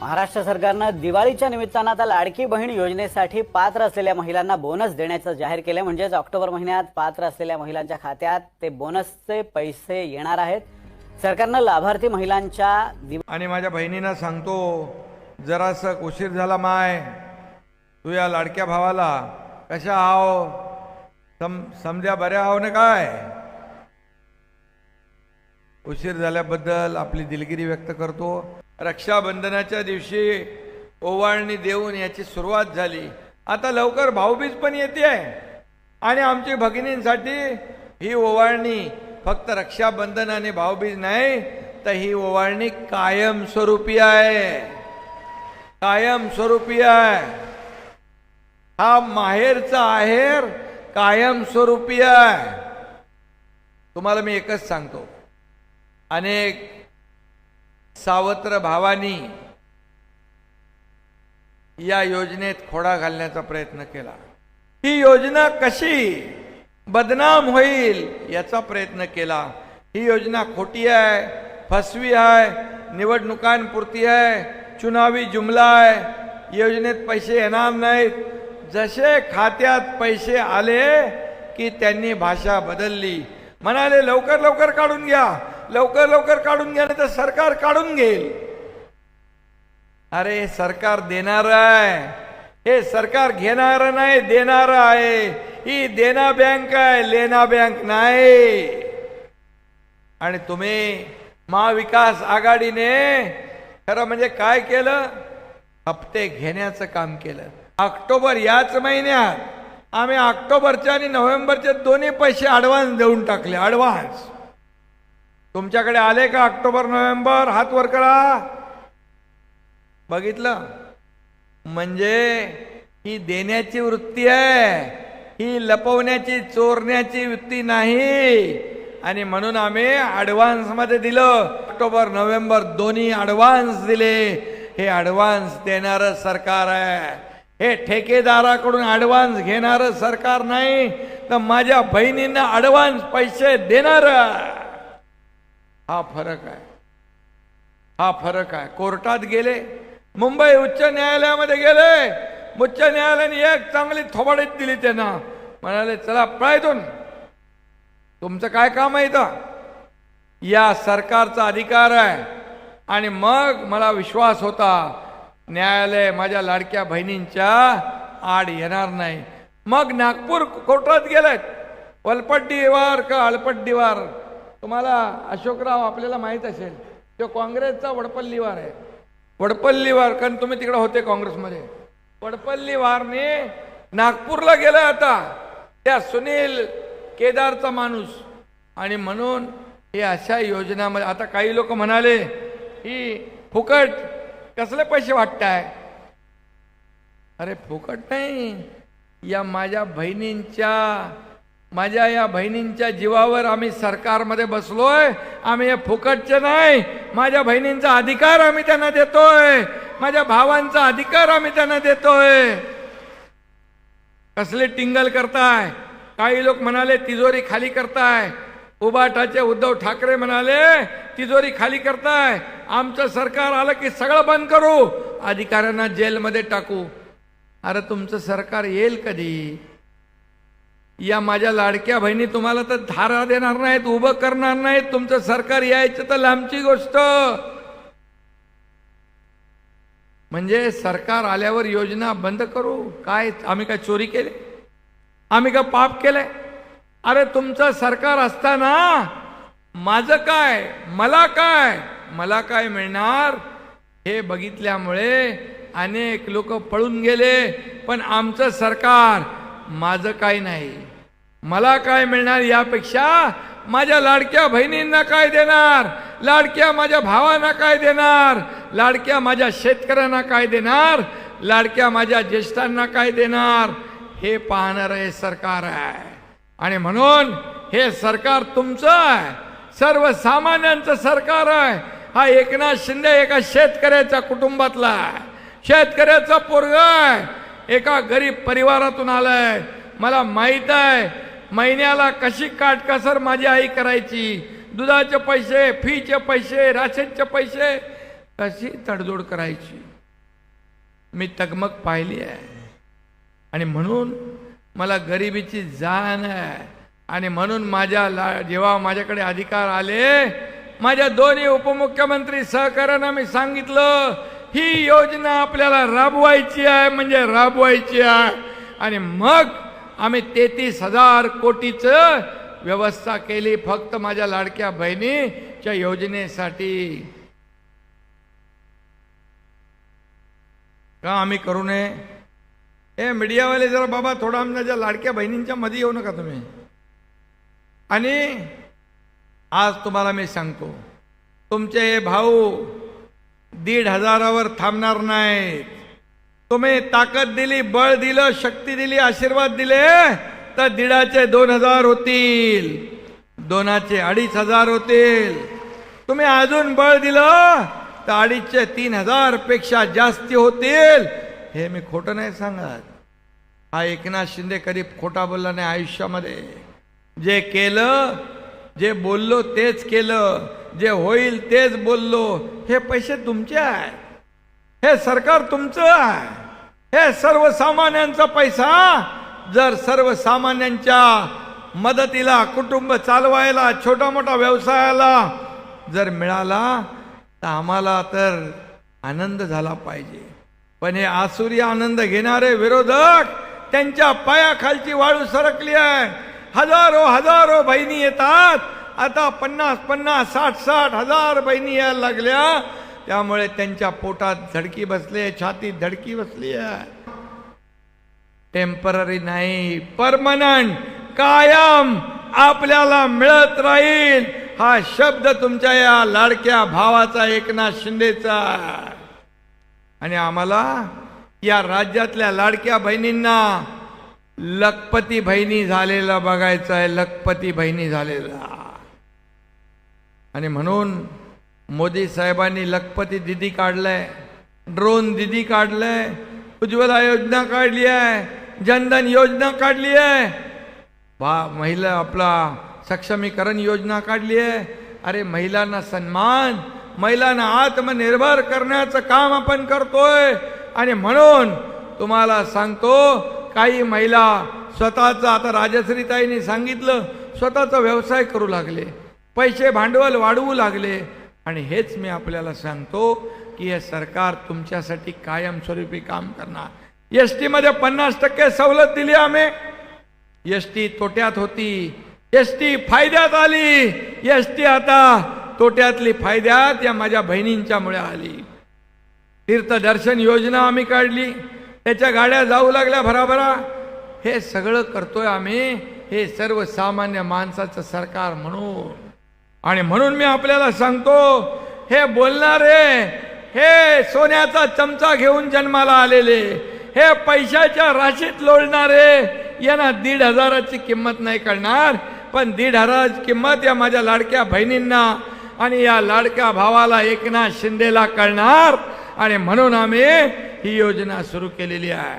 महाराष्ट्र सरकारनं दिवाळीच्या निमित्तानं आता लाडकी बहीण योजनेसाठी पात्र असलेल्या महिलांना बोनस देण्याचं जाहीर केलं. म्हणजेच ऑक्टोबर महिन्यात पात्र असलेल्या महिलांच्या खात्यात ते बोनसचे पैसे येणार आहेत. सरकारनं लाभार्थी महिलांच्या दिव- आणि माझ्या बहिणींना सांगतो जरासं उशीर झाला माय. तू या लाडक्या भावाला कशा आहो? सम समजा बऱ्या आहो ना काय? उशीर झाल्याबद्दल आपली दिलगिरी व्यक्त करतो. रक्षाबंधनाच्या दिवशी ओवाळणी देऊन याची सुरुवात झाली. आता लवकर भाऊबीज पण येते आहे. आणि आमची भगिनींसाठी ही ओवाळणी फक्त रक्षाबंधन आणि भाऊबीज नाही तर ही ओवाळणी कायमस्वरूपी आहे. कायमस्वरूपी आहे. हा माहेरचा आहेर कायमस्वरूपी आहे. तुम्हाला मी एकच सांगतो. अनेक सावत्र भावानी या योजनेत खोडा घालण्याचा प्रयत्न केला. ही योजना कशी बदनाम होईल याचा प्रयत्न केला. ही योजना खोटी आहे फसवी आहे निवडणुकांपुरती आहे चुनावी जुमला आहे. योजनेत पैसे येणार नाहीत. जसे खात्यात पैसे आले की त्यांनी भाषा बदलली. म्हणाले लवकर लवकर काढून घ्या. लवकर लवकर काढून घ्या नाही तर सरकार काढून घेईल. अरे सरकार देणार आहे. हे सरकार घेणार नाही देणार आहे. ही देना बँक आहे लेना बँक नाही. आणि तुम्ही महाविकास आघाडीने खरं म्हणजे काय केलं? हप्ते घेण्याचं काम केलं. ऑक्टोबर याच महिन्यात आम्ही ऑक्टोबरचे आणि नोव्हेंबरचे दोन्ही पैसे ॲडव्हान्स देऊन टाकले ॲडव्हान्स तुमच्याकडे आले का ऑक्टोबर नोव्हेंबर? हात वर करा. बघितलं? म्हणजे ही देण्याची वृत्ती आहे. ही लपवण्याची चोरण्याची वृत्ती नाही. आणि म्हणून आम्ही ॲडव्हान्समध्ये दिलं. ऑक्टोबर नोव्हेंबर दोन्ही ॲडव्हान्स दिले. हे ॲडव्हान्स देणारं सरकार आहे. हे ठेकेदाराकडून ॲडव्हान्स घेणारं सरकार नाही. तर माझ्या बहिणींना ॲडव्हान्स पैसे देणार. हा फरक आहे. हा फरक आहे. कोर्टात गेले मुंबई उच्च न्यायालयामध्ये गेले. उच्च न्यायालयाने एक चांगली थोबाडीत दिली त्यांना. म्हणाले चला पळायतून. तुमचं काय काम आहे इथं? या सरकारचा अधिकार आहे. आणि मग मला विश्वास होता न्यायालय माझ्या लाडक्या बहिणींच्या आड येणार नाही. मग नागपूर कोर्टात गेलेत. वलपट्टीवार का अळपट्टीवार तुम्हाला अशोकराव आपल्याला माहीत असेल तो काँग्रेसचा वडपल्लीवार आहे. वडपल्लीवार कारण तुम्ही तिकडे होते काँग्रेसमध्ये. वडपल्लीवारने नागपूरला गेला आता. त्या सुनील केदारचा माणूस. आणि म्हणून हे अशा योजनामध्ये आता काही लोक म्हणाले ही फुकट कसले पैसे वाटताय? अरे फुकट नाही. या माझ्या बहिणींच्या माझ्या या बहिणींच्या जीवावर आम्ही सरकारमध्ये बसलोय आम्ही हे फुकटचे नाही. माझ्या बहिणींचा अधिकार आम्ही त्यांना देतोय. माझ्या भावांचा अधिकार आम्ही त्यांना देतोय. कसले टिंगल करताय? काही लोक म्हणाले तिजोरी खाली करताय. उबाटाचे उद्धव ठाकरे म्हणाले तिजोरी खाली करताय. आमचं सरकार आलं की सगळं बंद करू. अधिकाऱ्यांना जेलमध्ये टाकू. अरे तुमचं सरकार येईल कधी? या माझ्या लाडक्या बहिणी तुम्हाला तर धारा देणार नाहीत उभं करणार नाहीत. तुमचं सरकार यायचं तर लांबची गोष्ट. म्हणजे सरकार आल्यावर योजना बंद करू? काय? आम्ही काय चोरी केले? आम्ही का पाप केले? अरे तुमचं सरकार असताना माझं काय? मला काय? मला काय मिळणार? हे बघितल्यामुळे अनेक लोक पळून गेले. पण आमचं सरकार माझं काय नाही. मला काय मिळणार यापेक्षा माझ्या लाडक्या बहिणींना काय देणार? लाडक्या माझ्या भावांना काय देणार? लाडक्या माझ्या शेतकऱ्यांना काय देणार? लाडक्या माझ्या ज्येष्ठांना काय देणार? हे पाहणार हे सरकार आहे. आणि म्हणून हे सरकार तुमचं आहे. सर्वसामान्यांचं सरकार आहे. हा एकनाथ शिंदे एका शेतकऱ्याच्या कुटुंबातला आहे. शेतकऱ्याचा पोरग आहे. एका गरीब परिवारातून आलाय. मला माहीत आहे महिन्याला कशी काटकसर माझी आई करायची. दुधाचे पैसे फीचे पैसे राशनचे पैसे कशी तडजोड करायची. मी तगमग पाहिली आहे. आणि म्हणून मला गरिबीची जाण आहे. आणि म्हणून माझ्या ला जेव्हा माझ्याकडे अधिकार आले माझ्या दोन्ही उपमुख्यमंत्री सहकार्यानं मी सांगितलं ही योजना आपल्याला राबवायची आहे म्हणजे राबवायची आहे. आणि मग आम्ही तेहतीस हजार कोटीचं व्यवस्था केली फक्त माझ्या लाडक्या बहिणीच्या योजनेसाठी. का आम्ही करू नये? हे मीडियावाले जरा बाबा थोडा आमच्या लाडक्या बहिणींच्या मध्ये येऊ नका तुम्ही. आणि आज तुम्हाला मी सांगतो तुमचे हे भाऊ दीड हजारावर थांबणार नाहीत. तुम्ही ताकद दिली बळ दिलं शक्ती दिली आशीर्वाद दिले तर दीडाचे दोन हजार होतील. दोनाचे अडीच हजार होतील. तुम्ही अजून बळ दिलं तर अडीचशे तीन हजारपेक्षा जास्ती होतील. हे मी खोटं नाही सांगत. हा एकनाथ शिंदे कधी खोटा बोलला नाही आयुष्यामध्ये. जे केलं जे बोललो तेच केलं जे होईल तेच बोललो हे पैसे तुमचे आहे हे सरकार तुमचं आहे. हे सर्वसामान्यांचा पैसा जर सर्वसामान्यांच्या मदतीला कुटुंब चालवायला छोटा मोठा व्यवसायाला जर मिळाला तर आम्हाला तर आनंद झाला पाहिजे. पण हे आसुरी आनंद घेणारे विरोधक त्यांच्या पायाखालची वाळू सरकली आहे. हजारो हजारो बहिणी येतात. आता पन्नास पन्नास साठ साठ हजार बहिणी यायला लागल्या. त्यामुळे त्यांच्या पोटात धडकी बसले छातीत धडकी बसली आहे टेंपररी नाही परमनंट कायम आपल्याला मिळत राहील. हा शब्द तुमच्या या लाडक्या भावाचा एकनाथ शिंदेचा. आणि आम्हाला या राज्यातल्या लाडक्या बहिणींना लखपती बहिणी झालेला बघायचा आहे लखपती बहिणी झालेला. आणि म्हणून मोदी साहेबांनी लखपती दिदी काढलंय ड्रोन दिदी काढलंय उज्ज्वला योजना काढली आहे जनधन योजना काढली आहे. बा महिला आपला सक्षमीकरण योजना काढली आहे. अरे महिलांना सन्मान महिलांना आत्मनिर्भर करण्याचं काम आपण करतोय. आणि म्हणून तुम्हाला सांगतो काही महिला स्वतःचं आता राजश्रीताईंनी सांगितलं स्वतःचा व्यवसाय करू लागले. पैसे भांडवल वाढवू लागले. आणि हेच मी आपल्याला सांगतो की हे सरकार तुमच्यासाठी कायमस्वरूपी काम करणार. एसमध्ये पन्नास टक्के सवलत दिली आम्ही. एस टी तोट्यात होती. एस टी फायद्यात आली. एस टी आता तोट्यातली फायद्यात या माझ्या बहिणींच्यामुळे आली. तीर्थदर्शन योजना आम्ही काढली. त्याच्या गाड्या जाऊ लागल्या भराभरा. हे सगळं करतोय आम्ही हे सर्वसामान्य माणसाचं सरकार म्हणून. आणि म्हणून मी आपल्याला सांगतो हे बोलणारे हे सोन्याचा चमचा घेऊन जन्माला आलेले हे पैशाच्या राशीत लोळणारे यांना दीड हजाराची किंमत नाही कळणार पण दीड हजाराची किंमत या माझ्या लाडक्या बहिणींना आणि या लाडक्या भावाला एकनाथ शिंदेला कळणार. आणि म्हणून आम्ही ही योजना सुरू केलेली आहे.